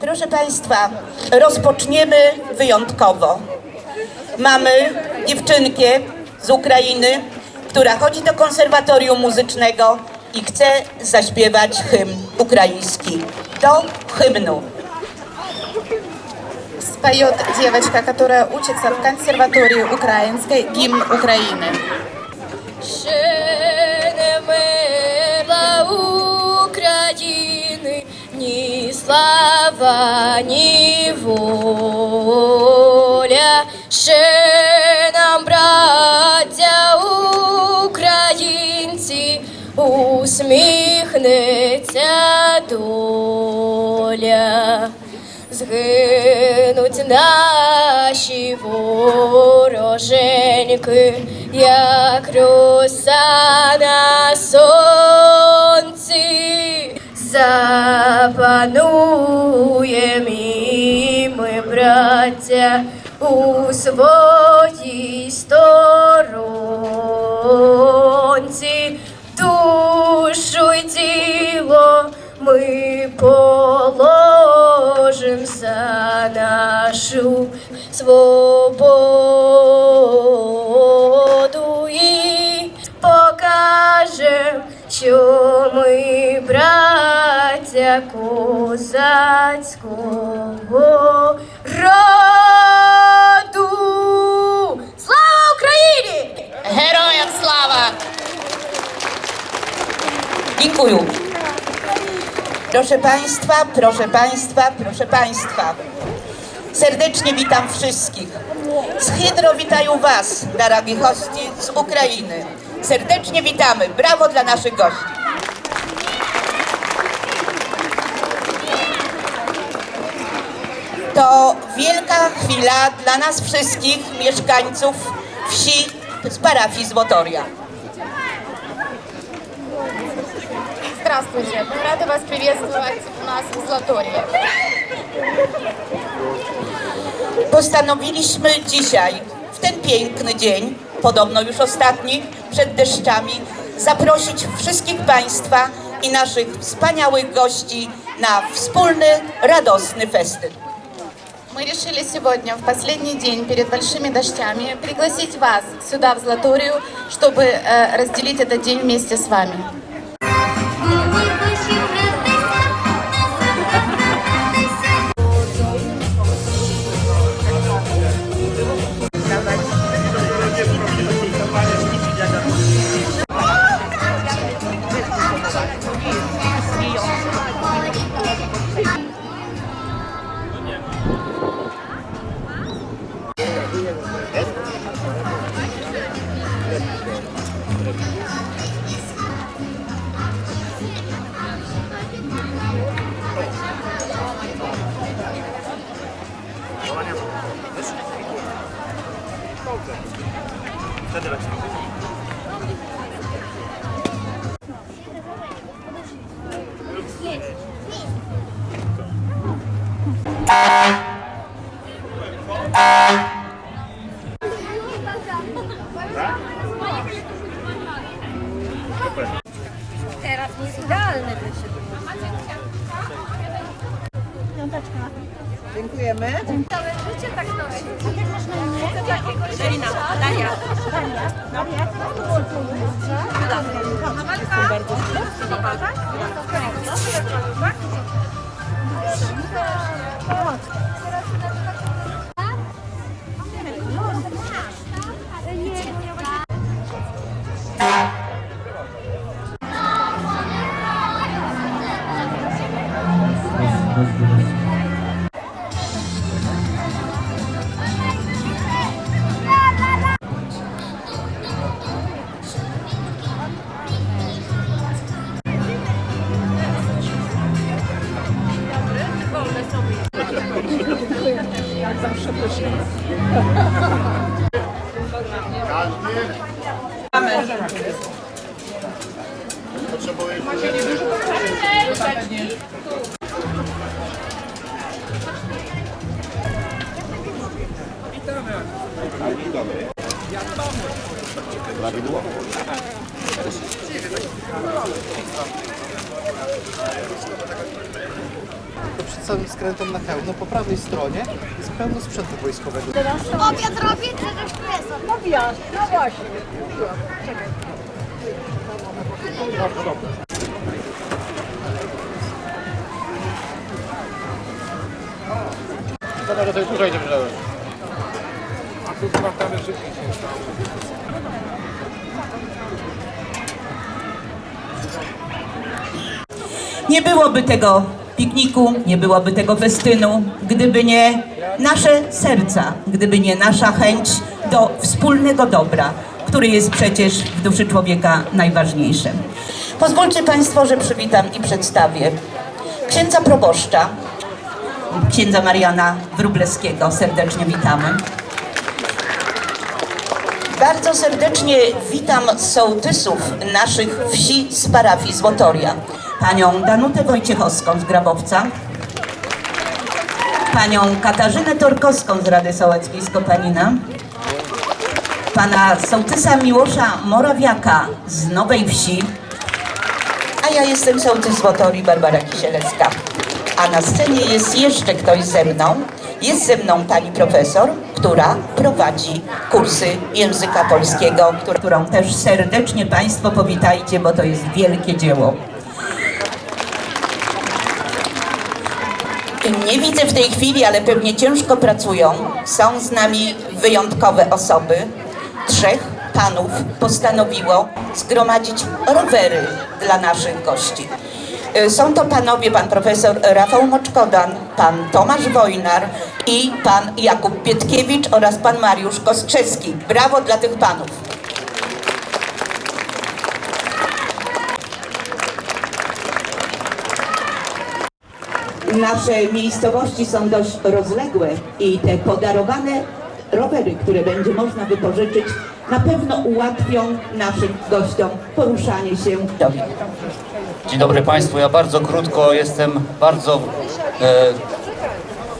Proszę Państwa, rozpoczniemy wyjątkowo. Mamy dziewczynkę z Ukrainy, która chodzi do konserwatorium muzycznego i chce zaśpiewać hymn ukraiński. Do hymnu. Споет девочка, которая учится в консерватории украинской гимн Украины. Слава, ні воля. Ще нам, браття українці, усміхнеться доля. Згинуть наші вороженьки, як роса на сонці, запануєм і браття, у своїй сторонці, душу й тіло ми положим за нашу свободу і покажем, що браття козацького роду. Слава Україні! Героям слава! Dziękuję. Proszę Państwa, proszę Państwa, proszę Państwa. Serdecznie witam wszystkich. Z Hydro witają Was, drogi gości z Ukrainy. Serdecznie witamy. Brawo dla naszych gości. To wielka chwila dla nas wszystkich mieszkańców wsi z parafii Złotoria. Здравствуйте, мы рады вас приветствовать у нас в Златории. Postanowiliśmy dzisiaj, w ten piękny dzień, podobno już ostatni, przed deszczami, zaprosić wszystkich Państwa i naszych wspaniałych gości na wspólny, radosny festyn. Мы решили сегодня, в последний день перед большими дождями, пригласить вас сюда, в Златорию, чтобы э, разделить этот день вместе с вами. Date la chica. Tak? to przed samym skrętem na Chełno po prawej stronie jest pełno sprzętu wojskowego. Obiad robię, czy też presą? Obiad, no właśnie. Dobra, to tutaj nie wziąłem. Nie byłoby tego pikniku, nie byłoby tego festynu, gdyby nie nasze serca, gdyby nie nasza chęć do wspólnego dobra, który jest przecież w duszy człowieka najważniejszym. Pozwólcie Państwo, że przywitam i przedstawię księdza proboszcza, księdza Mariana Wróblewskiego. Serdecznie witamy. Bardzo serdecznie witam sołtysów naszych wsi z parafii Złotoria. Panią Danutę Wojciechowską z Grabowca, panią Katarzynę Torkowską z Rady Sołeckiej z Kopanina, pana sołtysa Miłosza Morawiaka z Nowej Wsi, a ja jestem sołtys Złotorii Barbara Kisielewska. A na scenie jest jeszcze ktoś ze mną. Jest ze mną pani profesor, która prowadzi kursy języka polskiego, któr- którą też serdecznie Państwo powitajcie, bo to jest wielkie dzieło. Nie widzę w tej chwili, ale pewnie ciężko pracują. Są z nami wyjątkowe osoby. Trzech panów postanowiło zgromadzić rowery dla naszych gości. Y, Są to panowie, pan profesor Rafał Moczkodan, pan Tomasz Wojnar i pan Jakub Pietkiewicz oraz pan Mariusz Kostrzewski. Brawo dla tych panów. Nasze miejscowości są dość rozległe i te podarowane rowery, które będzie można wypożyczyć, na pewno ułatwią naszym gościom poruszanie się. Dzień dobry Państwu. Ja bardzo krótko jestem bardzo e,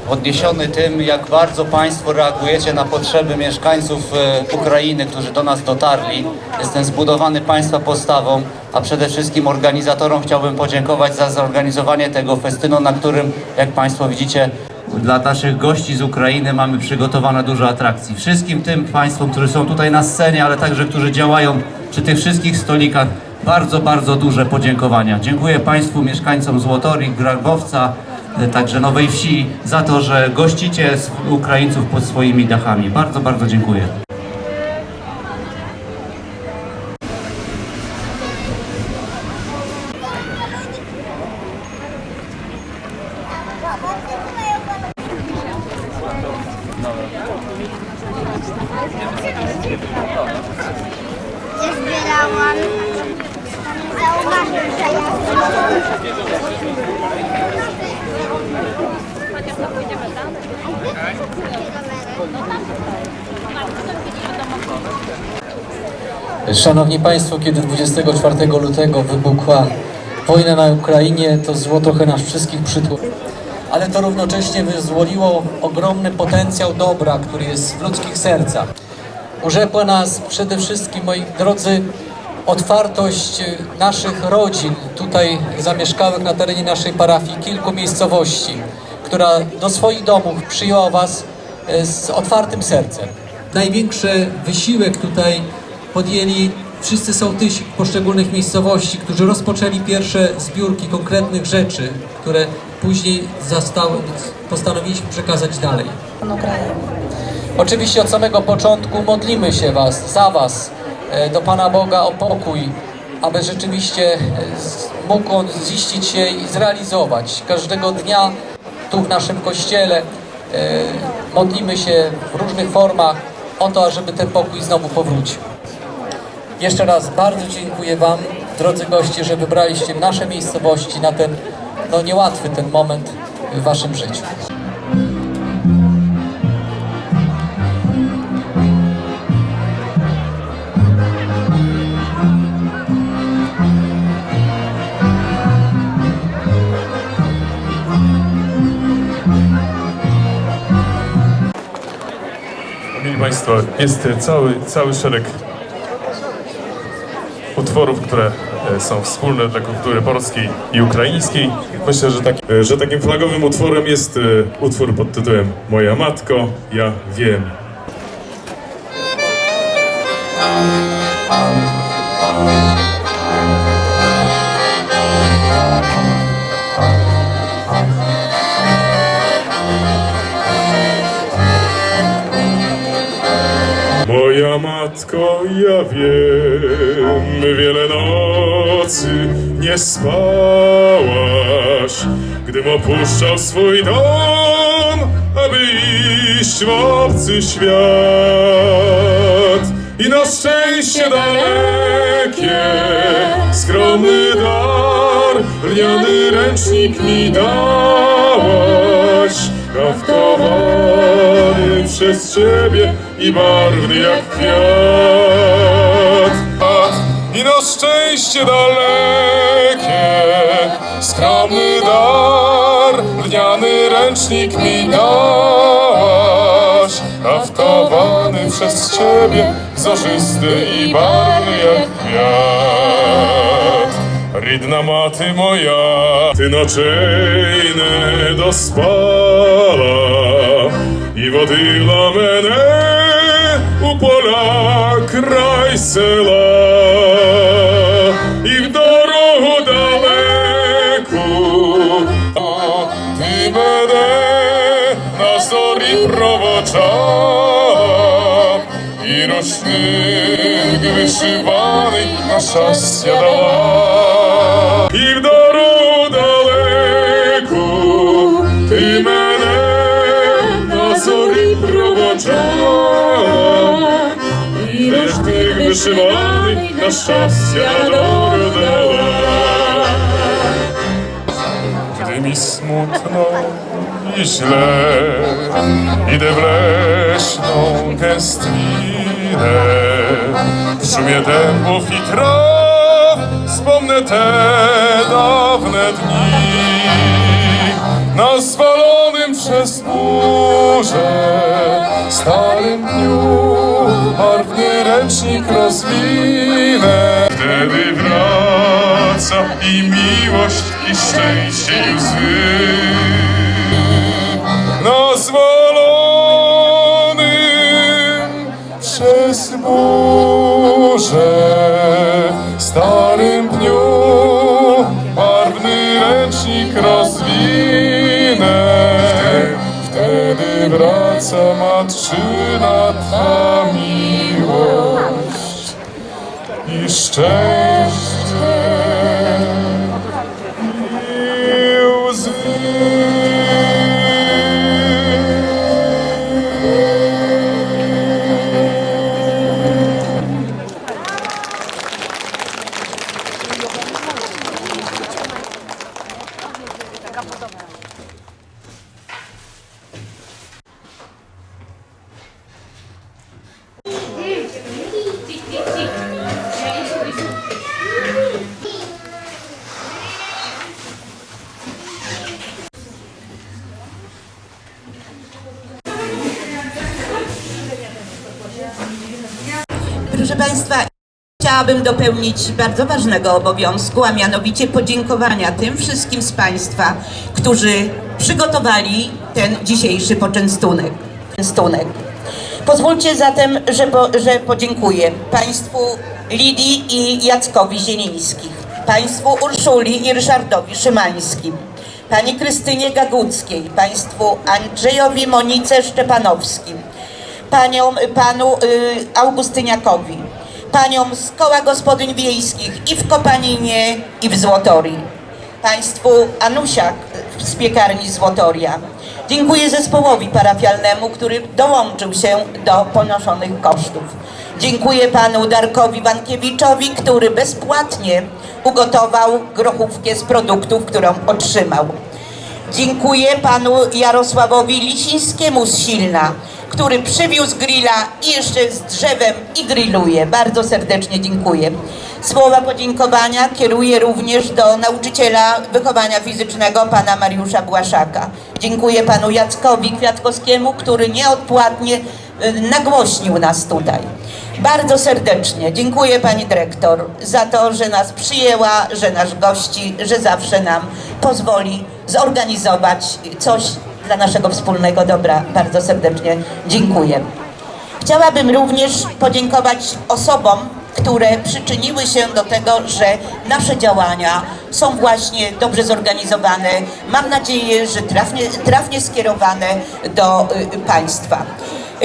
odniesiony tym, jak bardzo Państwo reagujecie na potrzeby mieszkańców e, Ukrainy, którzy do nas dotarli. Jestem zbudowany Państwa postawą, a przede wszystkim organizatorom chciałbym podziękować za zorganizowanie tego festynu, na którym, jak Państwo widzicie, dla naszych gości z Ukrainy mamy przygotowane dużo atrakcji. Wszystkim tym Państwom, którzy są tutaj na scenie, ale także którzy działają przy tych wszystkich stolikach, bardzo, bardzo duże podziękowania. Dziękuję Państwu, mieszkańcom Złotorii, Grabowca, także Nowej Wsi, za to, że gościcie Ukraińców pod swoimi dachami. Bardzo, bardzo dziękuję. Szanowni Państwo, kiedy 24 lutego wybuchła wojna na Ukrainie, to zło trochę nas wszystkich przytło. Ale to równocześnie wyzwoliło ogromny potencjał dobra, który jest w ludzkich sercach. Urzekła nas przede wszystkim, moi drodzy, otwartość naszych rodzin, tutaj zamieszkałych na terenie naszej parafii, kilku miejscowości, która do swoich domów przyjęła Was y, z otwartym sercem. Największy wysiłek tutaj podjęli wszyscy sołtysi poszczególnych miejscowości, którzy rozpoczęli pierwsze zbiórki konkretnych rzeczy, które później zastały, postanowiliśmy przekazać dalej. Oczywiście od samego początku modlimy się was, za Was, e, do Pana Boga o pokój, aby rzeczywiście e, mógł On ziścić się i zrealizować. Każdego dnia tu w naszym kościele e, modlimy się w różnych formach o to, żeby ten pokój znowu powrócił. Jeszcze raz bardzo dziękuję Wam, drodzy goście, że wybraliście nasze miejscowości na ten no, niełatwy ten moment w Waszym życiu. Państwo, jest cały, cały szereg utworów, które e, są wspólne dla kultury polskiej i ukraińskiej. Myślę, że, taki, e, że takim flagowym utworem jest e, utwór pod tytułem Moja matko, ja wiem. Matko, ja wiem, wiele nocy nie spałaś, gdym opuszczał swój dom, aby iść w obcy świat. I na szczęście dalekie, skromny dar, lniany ręcznik mi dałaś, haftowany przez ciebie i barwny jak kwiat. I na szczęście dalekie, skromny dar, lniany ręcznik mi dasz, haftowany przez Ciebie, wzorzysty i barwny jak kwiat. Rydna maty moja, Ty noczyjny dospala, i wody mene. У край села, і в дорогу далеку ти мене на зорі проводжала, і рушник вишиваний на щастя дала. І в дорогу далеку ти мене на зорі проводжала, wyszywany na szczęście dognała. Gdy mi smutno i źle, idę w leśną gęstwinę, w szumie dębów i traw, wspomnę te dawne dni. Na przez burze starym dniu barwny ręcznik rozwinę. Wtedy wraca i miłość, i szczęście, i łzy. Na zwalonym przez burzę starym wraca matczyna ta miłość i szczęście chciałabym dopełnić bardzo ważnego obowiązku, a mianowicie podziękowania tym wszystkim z Państwa, którzy przygotowali ten dzisiejszy poczęstunek. Pozwólcie zatem, że, po, że podziękuję Państwu Lidii i Jackowi Zielińskich, Państwu Urszuli i Ryszardowi Szymańskim, Pani Krystynie Gaguckiej, Państwu Andrzejowi Monice Szczepanowskim, paniom, panu y, Augustyniakowi, paniom z koła gospodyń wiejskich i w Kopaninie i w Złotorii, państwu Anusiak z piekarni Złotoria. Dziękuję zespołowi parafialnemu, który dołączył się do ponoszonych kosztów. Dziękuję panu Darkowi Wankiewiczowi, który bezpłatnie ugotował grochówkę z produktów, którą otrzymał. Dziękuję panu Jarosławowi Lisińskiemu z Silna, który przywiózł grilla i jeszcze z drzewem i grilluje. Bardzo serdecznie dziękuję. Słowa podziękowania kieruję również do nauczyciela wychowania fizycznego pana Mariusza Błaszaka. Dziękuję panu Jackowi Kwiatkowskiemu, który nieodpłatnie y, nagłośnił nas tutaj. Bardzo serdecznie dziękuję pani dyrektor za to, że nas przyjęła, że nas gości, że zawsze nam pozwoli zorganizować coś dla naszego wspólnego dobra. Bardzo serdecznie dziękuję. Chciałabym również podziękować osobom, które przyczyniły się do tego, że nasze działania są właśnie dobrze zorganizowane. Mam nadzieję, że trafnie, trafnie skierowane do y, Państwa.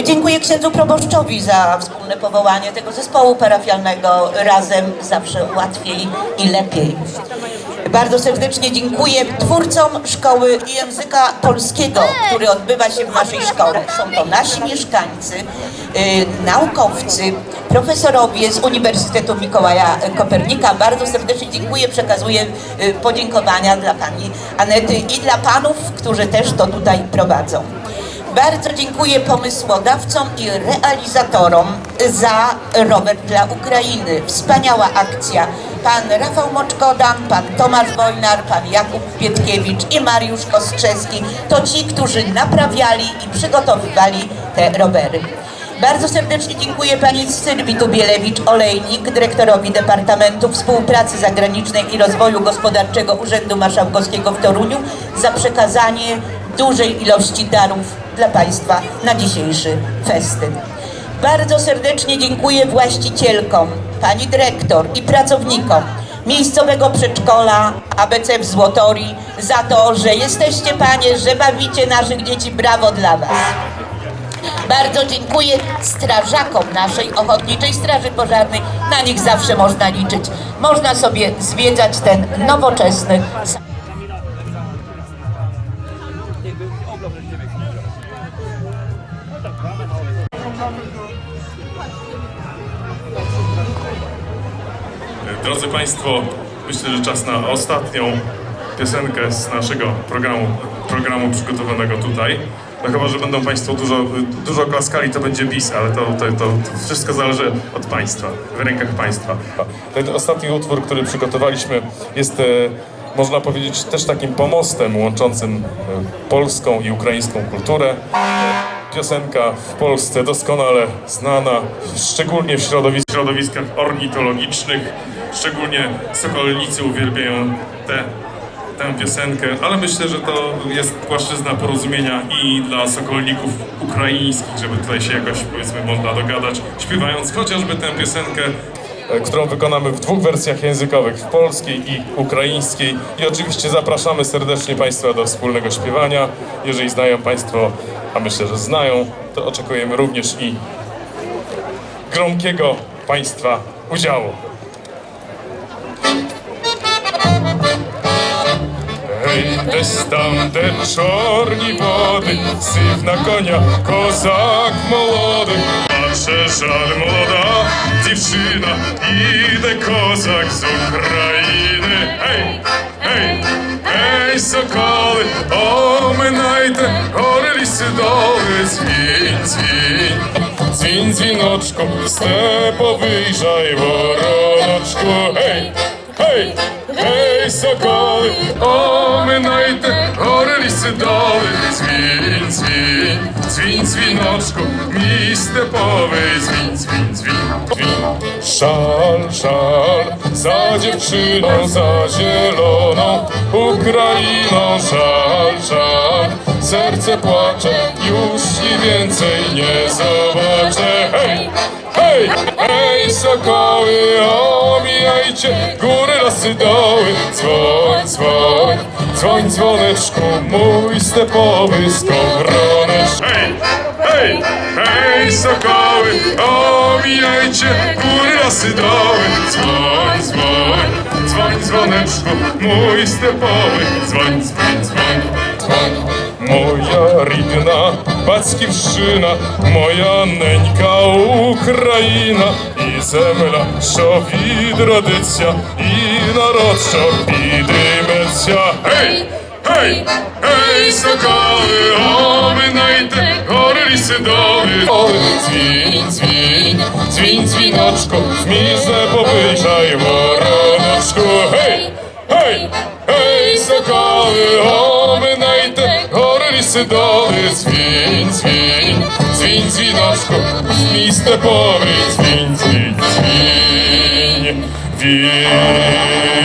Dziękuję księdzu proboszczowi za wspólne powołanie tego zespołu parafialnego. Razem zawsze łatwiej i lepiej. Bardzo serdecznie dziękuję twórcom Szkoły Języka Polskiego, który odbywa się w naszej szkole. Są to nasi mieszkańcy, y, naukowcy, profesorowie z Uniwersytetu Mikołaja Kopernika. Bardzo serdecznie dziękuję, przekazuję y, podziękowania dla pani Anety i dla panów, którzy też to tutaj prowadzą. Bardzo dziękuję pomysłodawcom i realizatorom za rower dla Ukrainy. Wspaniała akcja. Pan Rafał Moczkodan, pan Tomasz Wojnar, pan Jakub Pietkiewicz i Mariusz Kostrzewski to ci, którzy naprawiali i przygotowywali te rowery. Bardzo serdecznie dziękuję pani Sylwii Tubielewicz-Olejnik, dyrektorowi Departamentu Współpracy Zagranicznej i Rozwoju Gospodarczego Urzędu Marszałkowskiego w Toruniu za przekazanie dużej ilości darów dla Państwa na dzisiejszy festyn. Bardzo serdecznie dziękuję właścicielkom, pani dyrektor i pracownikom miejscowego przedszkola ABC w Złotori za to, że jesteście panie, że bawicie naszych dzieci. Brawo dla was. Bardzo dziękuję strażakom naszej Ochotniczej Straży Pożarnej. Na nich zawsze można liczyć. Można sobie zwiedzać ten nowoczesny Drodzy Państwo, myślę, że czas na ostatnią piosenkę z naszego programu, programu przygotowanego tutaj. No chyba, że będą Państwo dużo, dużo klaskali, to będzie bis, ale to, to, to, wszystko zależy od Państwa, w rękach Państwa. Ten ostatni utwór, który przygotowaliśmy jest, e, można powiedzieć, też takim pomostem łączącym e, polską i ukraińską kulturę. Piosenka w Polsce doskonale znana, szczególnie w środowisk środowiskach ornitologicznych. Szczególnie sokolnicy uwielbiają tę tę piosenkę, ale myślę, że to jest płaszczyzna porozumienia i dla sokolników ukraińskich, żeby tutaj się jakoś, powiedzmy, można dogadać, śpiewając chociażby tę piosenkę, e, którą wykonamy w dwóch wersjach językowych, w polskiej i ukraińskiej. I oczywiście zapraszamy serdecznie Państwa do wspólnego śpiewania. Jeżeli znają Państwo, a myślę, że znają, to oczekujemy również i gromkiego Państwa udziału. Hej, десь там, де чорні води, сів на коня козак молодий. Паче жаль молода дівчина, іде козак з України. Гей, гей, гей, соколи, оминайте, гори ліси доли, дзвінь, дзвінь, дзвінь, дзвіночку, степовий жай вороночку. Гей, Hej, hej, sokoły, ominajte góry, lisy, doły. Zwin, zwin, zwin, zwinoczku, mi stepowy, zwin, zwin, zwin, zwin. Szal, szal, za dziewczyną, za zieloną Ukrainą. Szal, szal, serce płacze, już i więcej nie zobaczę. Hej! Hej, hej, sokoły, omijajcie góry, lasy, doły. Dzwoń, dzwoń, dzwoń, dzwoneczku, mój stepowy skowroneczku. Hej, hej, hej, sokoły, omijajcie góry, lasy, doły. Dzwoń, dzwoń, dzwoń, dzwoneczku, mój stepowy. Dzwoń, dzwoń, dzwoń, dzwoń. Moja rідна батьківщина, моя ненька Україна, і земля, що відродиться, і народ, що підійметься. Гей! Гей! Гей, соколи, оминайте, гори ліси доли. Дзвінь, дзвінь, дзвінь, дзвіночку, змізне повижай вороночку. сидали, свінь, свінь, дзвінь, звіночку, з міста повний, дзвінь, дзвінь, дзвінь.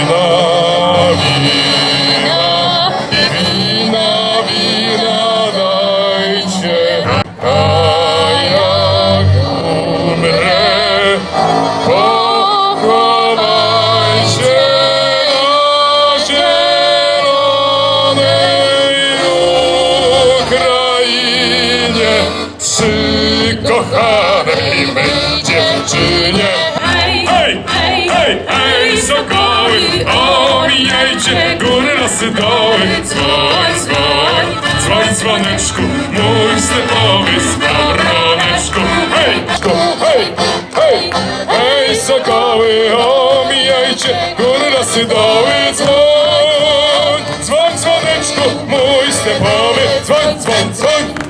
Kochanej mej dziewczynie. Hej, hej, hej, sokoły, omijajcie góry, lasy, doły. Dzwoń, dzwoń, dzwoń, dzwoneczku, mój stepowy skowroneczku. Hej, hej, hej, hej, sokoły, omijajcie góry, lasy, doły. Dzwoń, dzwoń, dzwoneczku, mój stepowy, dzwoń, dzwoń, dzwoń.